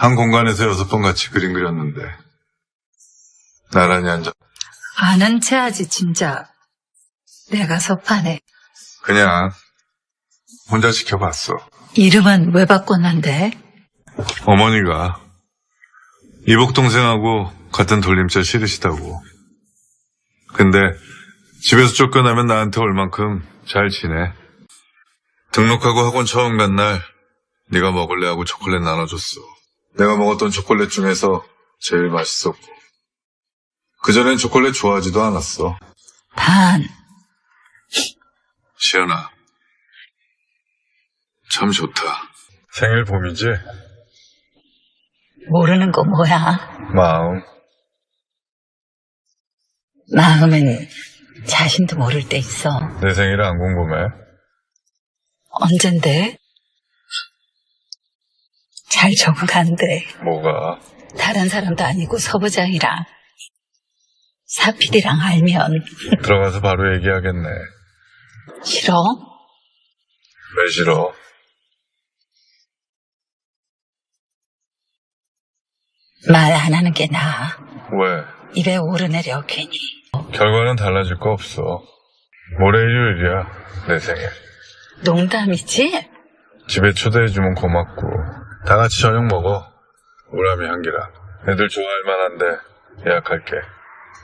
한 공간에서 여섯 번 같이 그림 그렸는데 나란히 앉아 아는 체 하지, 진짜. 내가 섭하네. 그냥 혼자 지켜봤어. 이름은 왜 바꿨는데? 어머니가 이복 동생하고 같은 돌림자 싫으시다고. 근데 집에서 쫓겨나면 나한테 올 만큼 잘 지내. 등록하고 학원 처음 간 날 네가 먹을래 하고 초콜릿 나눠줬어. 내가 먹었던 초콜릿 중에서 제일 맛있었고. 그전엔 초콜릿 좋아하지도 않았어. 반. 시연아. 참 좋다. 생일 봄이지? 모르는 거 뭐야? 마음. 마음은 자신도 모를 때 있어. 내 생일 안 궁금해? 언젠데? 잘 적응한대. 뭐가? 다른 사람도 아니고 서부장이랑 사피디랑 알면 들어가서 바로 얘기하겠네. 싫어? 왜 싫어? 말 안 하는 게 나아. 왜? 입에 오르내려 괜히. 결과는 달라질 거 없어. 모레 일요일이야. 내 생일. 농담이지? 집에 초대해주면 고맙고. 다 같이 저녁 먹어. 우람이 향기라. 애들 좋아할 만한데 예약할게.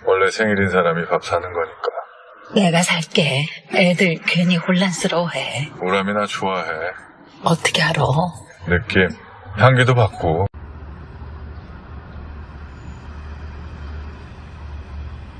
원래 생일인 사람이 밥 사는 거니까. 내가 살게. 애들 괜히 혼란스러워해. 우람이 나 좋아해. 어떻게 알아? 느낌. 향기도 받고.